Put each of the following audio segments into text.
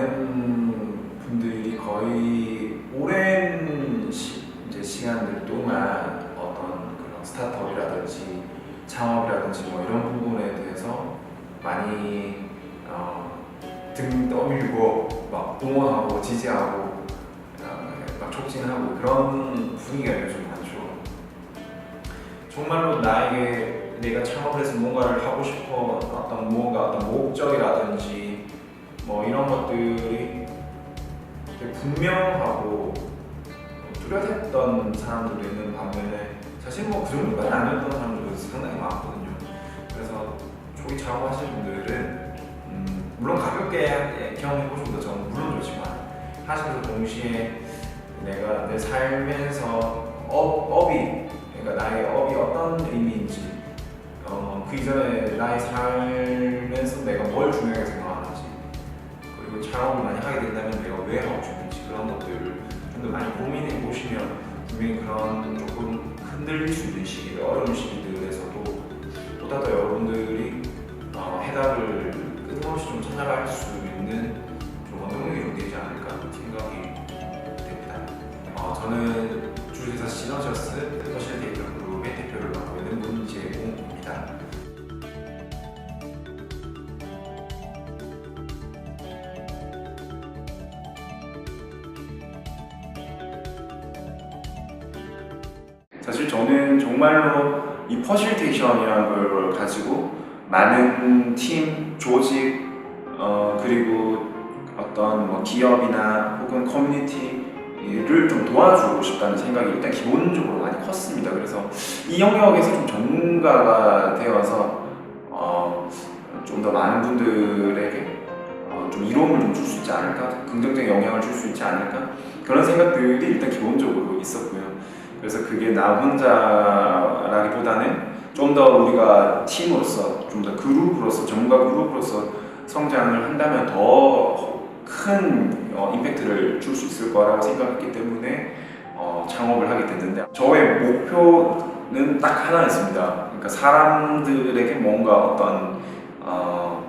많은 분들이 거의 오랜 시, 이제 시간들 동안 어떤 그런 스타트업이라든지 창업이라든지 뭐 이런 부분에 대해서 많이 어, 등 떠밀고 막 응원하고 지지하고 어, 막 촉진하고 그런 분위기가 요즘 많죠. 정말로 나에게 내가 창업을 해서 뭔가를 하고 싶어 어떤 무언가 어떤 목적이라든지 뭐 이런 것들이 되게 분명하고 뚜렷했던 사람들도 있는 반면에 사실 뭐 그 정도까지 아니었던 사람들도 상당히 많거든요. 그래서 초기 창업하시는 분들은 음, 물론 가볍게 경험해보시는 거 저는 물론 좋지만 하시면서 동시에 내가 내 삶에서 업, 업이 그러니까 나의 업이 어떤 의미인지 어, 그 이전에 나의 삶에서 내가 뭘 중요하게 생각하는지 창업을 많이 하게 된다면 내가 왜 하고 싶은지 그런 것들을 좀 더 많이 고민해 보시면 분명히 그런 조금 흔들릴 수 있는 시기들 어려운 시기들에서도 보다 더 여러분들이 어, 해답을 끊임없이 좀 찾아갈 수 있는 좀 원동력이 좀 되지 않을까 생각이 됩니다. 어, 저는 주식회사 시너저스 사실 저는 정말로 이 퍼실테이션이라는 걸 가지고 많은 팀, 조직, 어, 그리고 어떤 뭐 기업이나 혹은 커뮤니티를 좀 도와주고 싶다는 생각이 일단 기본적으로 많이 컸습니다. 그래서 이 영역에서 좀 전문가가 되어서 어, 좀 더 많은 분들에게 어, 좀 이로움을 좀 줄 수 있지 않을까, 긍정적인 영향을 줄 수 있지 않을까 그런 생각들이 일단 기본적으로 있었고요. 그래서 그게 나 혼자라기보다는 좀 더 우리가 팀으로서 좀 더 그룹으로서 전문가 그룹으로서 성장을 한다면 더큰 어, 임팩트를 줄 수 있을 거라고 생각했기 때문에 어, 창업을 하게 됐는데 저의 목표는 딱 하나였습니다. 그러니까 사람들에게 뭔가 어떤 어,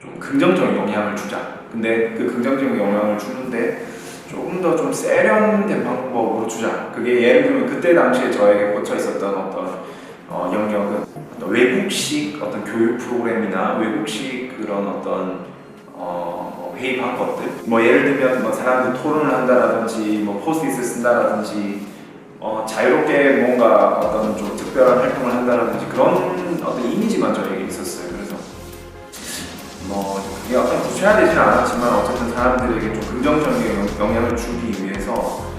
좀 긍정적인 영향을 주자. 근데 그 긍정적인 영향을 주는데 조금 더 좀 세련된 방법으로 주자. 그게 예를 들면 그때 당시에 저에게 꽂혀 있었던 어떤 어, 영역은 외국식 어떤 교육 프로그램이나 외국식 그런 어떤 어, 뭐 회의 방법들. 뭐 예를 들면 뭐 사람들 토론을 한다라든지 뭐 포스트잇을 쓴다라든지 어, 자유롭게 뭔가 어떤 좀 특별한 활동을 한다라든지 그런 어떤 이미지만 저에게 있었어요. 그래서 뭐 그게 어떤 구체화되지는 않았지만 어쨌든 사람들에게 좀 긍정적인 영- 영향을 주기 위해서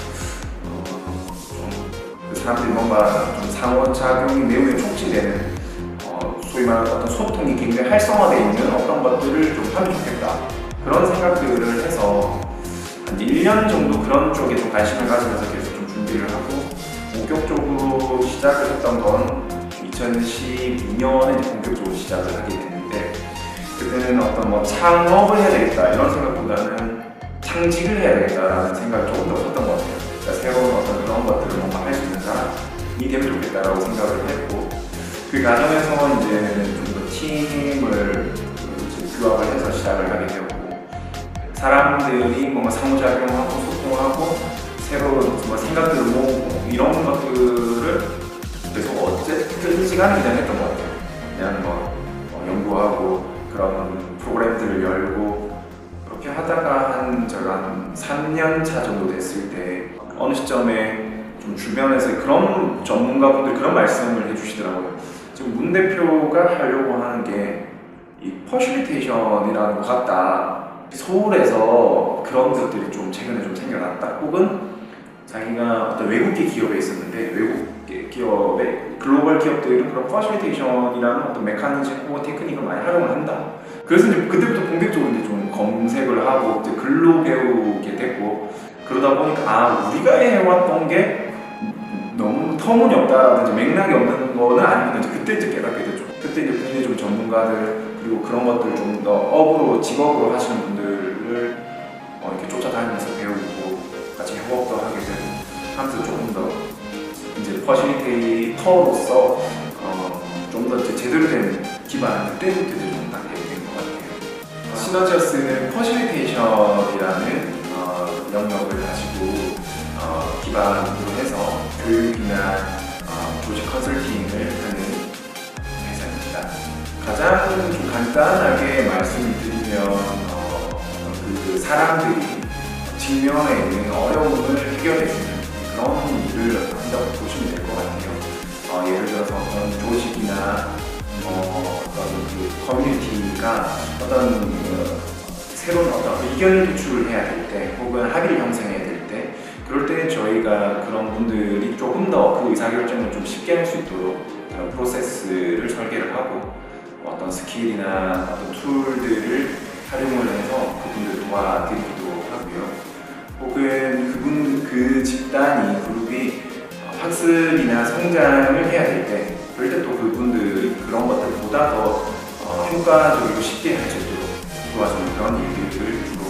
사람들이 뭔가 좀 상호작용이 매우 촉진되는 어, 소위 말하는 어떤 소통이 굉장히 활성화되어 있는 어떤 것들을 좀 하면 좋겠다 그런 생각들을 해서 한 1년 정도 그런 쪽에 좀 관심을 가지면서 계속 좀 준비를 하고 본격적으로 시작을 했던 건 2012년에 본격적으로 시작을 하게 됐는데 그때는 어떤 뭐 창업을 해야 되겠다 이런 생각보다는 창직을 해야 되겠다라는 생각이 조금 더 컸던 것 같아요. 그러니까 새로운 되면 좋겠다라고 생각을 했고 그 과정에서 이제 좀더 팀을 규합을 해서 시작을 하게 되었고 사람들이 뭔가 상호작용하고 소통하고 새로운 뭐 생각들을 모으고 이런 것들을 계속 어쨌든 시간이 그냥 했던 것 같아요. 그냥 뭐 어, 연구하고 그런 프로그램들을 열고 그렇게 하다가 한 제가 한 3년 차 정도 됐을 때 어느 시점에 좀 주변에서 그런 전문가분들 그런 말씀을 해주시더라고요. 지금 문 대표가 하려고 하는 게 이 퍼실리테이션이라는 것 같다. 서울에서 그런 것들이 좀 최근에 좀 생겨났다. 혹은 자기가 어떤 외국계 기업에 있었는데 외국 기업의 글로벌 기업들은 그런 퍼실리테이션이라는 어떤 메커니즘 혹은 테크닉을 많이 활용을 한다. 그래서 이제 그때부터 본격적으로 이제 좀 검색을 하고 이제 글로 배우게 됐고 그러다 보니까 아 우리가 해왔던 게 터무니 없다라든지 맥락이 없는 거는 아니구나 이제 그때 이제 깨닫게 됐죠. 그때 이제 굉장히 좀 전문가들 그리고 그런 것들 좀 더 업으로 직업으로 하시는 분들을 어, 이렇게 쫓아다니면서 배우고 같이 협업도 하게 되고 하면서 조금 더 이제 퍼실리테이터로서 어, 좀더 제대로 된 기반을 그때부터 이제 좀딱 되게 된것 같아요. 시너지어스는 퍼실테이션이라는 어, 영역을 가지고 어, 기반으로 해서 교육이나 어, 조직 컨설팅을 하는 회사입니다. 가장 좀 간단하게 말씀을 드리면 어, 그 사람들이 직면에 있는 어려움을 해결해주는 그런 일을 한다고 보시면 될 것 같아요. 어, 예를 들어서 어떤 조직이나 뭐 어떤 그 커뮤니티가 어떤 그 새로운 어떤 의견을 도출해야 될 때, 혹은 합의를 형성해야 될 때, 그럴 때 저희가 그런 분들이 조금 더 그 의사결정을 좀 쉽게 할 수 있도록 그런 프로세스를 설계를 하고 어떤 스킬이나 어떤 툴들을 활용을 해서 그분들 도와드리기도 하고요. 혹은 그분 그 집단이 그룹이 학습이나 성장을 해야 될 때, 그럴 때 또 그분들이 그런 것들보다 더 어, 효과적이고 쉽게 할 수 있도록 도와주는 그런 일들을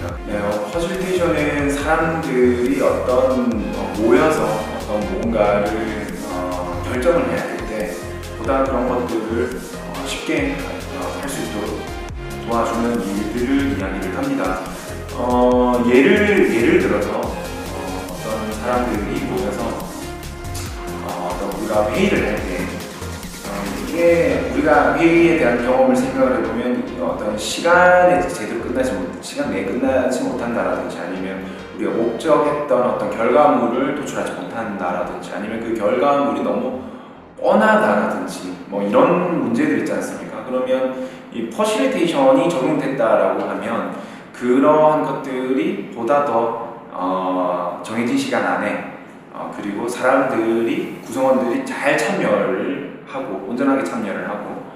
있습니다. 네, 어, 퍼즐테이션은 사람들이 어떤 어, 모여서 어떤 뭔가를 어, 결정을 해야 될 때 보다 그런 것들을 어, 쉽게 할수 있도록 도와주는 일들을 이야기를 합니다. 어, 예를 예를 들어서 어, 어떤 사람들이 모여서 어, 어떤 우리가 회의를 할때 어, 이게 우리가 회의에 대한 경험을 생각을 해보면 이 어떤 시간에 제대로 끝나지 못 시간 내에 끝나지 못한다라든지 아니면 우리가 목적했던 어떤 결과물을 도출하지 못한다라든지 아니면 그 결과물이 너무 뻔하다라든지 뭐 이런 문제들 있지 않습니까? 그러면 이 퍼실리테이션이 적용됐다라고 하면 그러한 것들이 보다 더 어, 정해진 시간 안에 어, 그리고 사람들이 구성원들이 잘 참여를 하고 온전하게 참여를 하고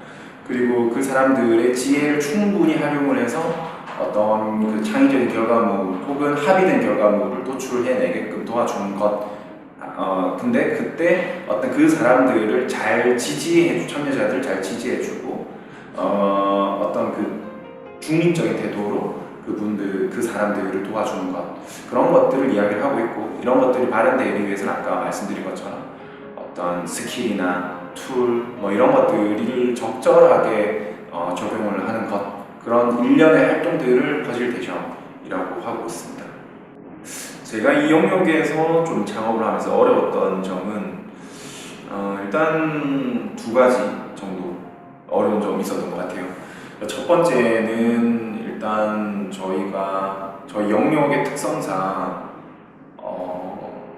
그리고 그 사람들의 지혜를 충분히 활용을 해서 어떤 그 창의적인 결과물 혹은 합의된 결과물을 도출해내게끔 도와주는 것. 어, 근데 그때 어떤 그 사람들을 잘 지지해주 참여자들 잘 지지해주고 어, 어떤 그 중립적인 태도로 그분들 그 사람들을 도와주는 것. 그런 것들을 이야기를 하고 있고 이런 것들이 발현되기 위해서는 아까 말씀드린 것처럼 어떤 스킬이나 툴 뭐 이런 것들을 적절하게 어, 적용을 하는 것 그런 일련의 활동들을 퍼즐테이션이라고 하고 있습니다. 제가 이 영역에서 좀 창업을 하면서 어려웠던 점은 어, 일단 두 가지 정도 어려운 점이 있었던 것 같아요. 첫 번째는 일단 저희가 저희 영역의 특성상 어,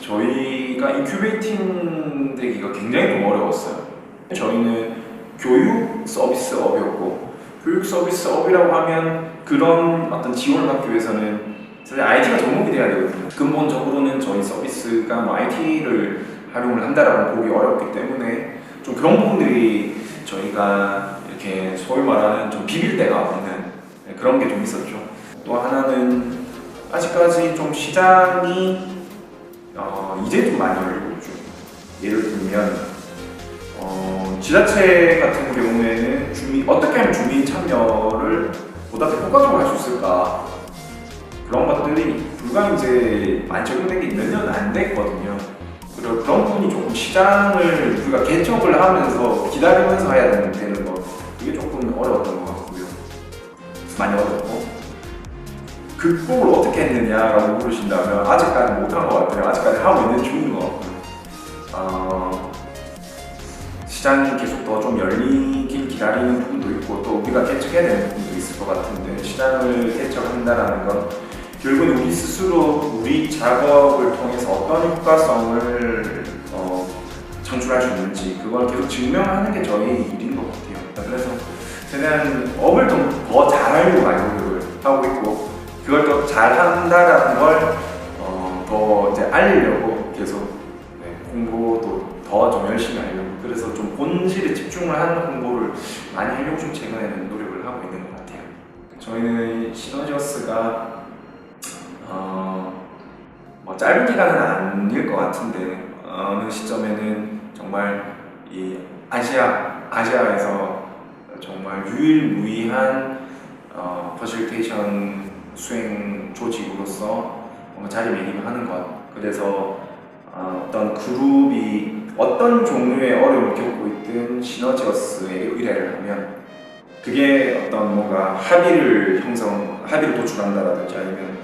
저희가 인큐베이팅 되기가 굉장히 좀 어려웠어요. 저희는 교육 서비스업이었고 교육 서비스 업이라고 하면 그런 어떤 지원을 받기 위해서는 사실 IT가 접목이 돼야 되거든요. 근본적으로는 저희 서비스가 뭐 IT를 활용을 한다라고 보기 어렵기 때문에 좀 그런 부분들이 저희가 이렇게 소위 말하는 좀 비빌 데가 없는 그런 게 좀 있었죠. 또 하나는 아직까지 좀 시장이 어, 이제 좀 많이 열리고 있죠. 예를 들면 어, 지자체 같은 경우에는 주민 어떻게 하면 주민 참여를 보다 더 효과적으로 할 수 있을까 그런 것들이 불과 이제 많이 적용된 게 몇 년 안 됐거든요. 그리고 그런 부분이 조금 시장을 우리가 개척을 하면서 기다리면서 해야 되는, 되는 거 이게 조금 어려웠던 것 같고요. 많이 어렵고 극복을 어떻게 했느냐라고 물으신다면 아직까지 못한 것 같아요. 아직까지 하고 있는 중인 것 같고요. 어, 시장이 계속 더 좀 열리길 기다리는 부분도 있고 또 우리가 개척해야 되는 부분도 있을 것 같은데 시장을 개척한다라는 건 결국은 우리 스스로 우리 작업을 통해서 어떤 효과성을 어, 창출할 수 있는지 그걸 계속 증명하는 게 저희 일인 것 같아요. 그래서 최대한 업을 좀 더 잘하려고 많이 노력을 하고 있고 그걸 더 잘한다라는 걸 어, 알리려고 계속 네, 홍보도 더 좀 열심히 하려고 그래서 좀 본질에 집중을 하는 홍보를 많이 하려고 좀 최근에는 노력을 하고 있는 것 같아요. 저희는 시너지어스가 어, 뭐 짧은 기간은 아닐 것 같은데 어느 시점에는 정말 이 아시아 아시아에서 정말 유일무이한 어, 퍼실테이션 수행 조직으로서 뭔가 자리매김하는 것 그래서 어, 어떤 그룹이 어떤 종류의 어려움을 겪고 있든 시너지어스에게 의뢰를 하면 그게 어떤 뭔가 합의를 형성, 합의를 도출한다라든지 아니면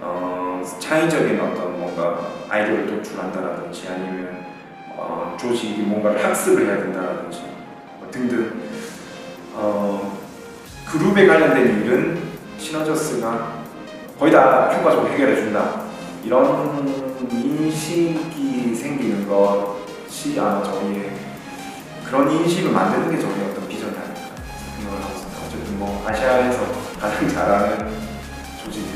어, 창의적인 어떤 뭔가 아이디어를 도출한다라든지 아니면 어, 조직이 뭔가를 학습을 해야 된다라든지 뭐 등등. 어, 그룹에 관련된 일은 시너저스가 거의 다 효과적으로 해결해 준다. 이런 인식이 생기는 것 것이 아마 저희의 그런 인식을 만드는 게 저희의 어떤 비전이 아닐까 생각을 하고 있습니다. 어쨌든 뭐 아시아에서 가장 잘하는 조직이